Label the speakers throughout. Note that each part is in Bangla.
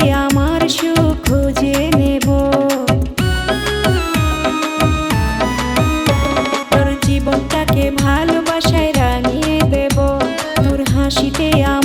Speaker 1: আমার সুখ খুঁজে নেব। তোর ভালোবাসায় রাঙিয়ে দেব। তোর হাসিতে আমার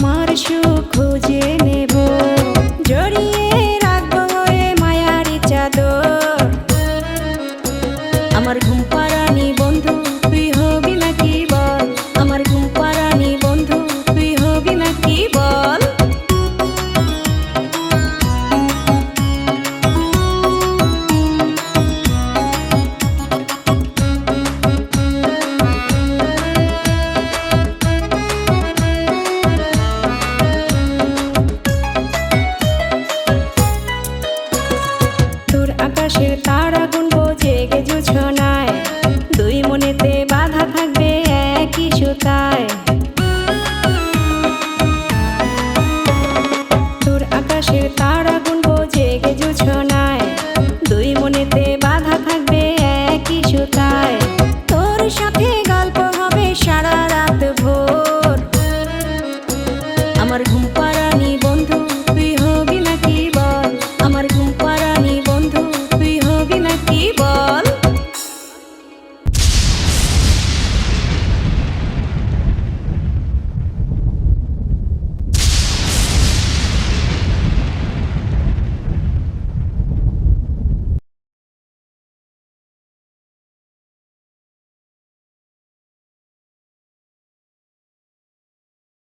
Speaker 1: আকাশের তারা গুনবো জেগে দুই মনেতে বাধা থাকবে একই সুতায়। দূর আকাশের তারা গুনবো জেগে জুছনায়। দুই মনেতে বাধা থাকবে একই সুতায়। তোর সাথে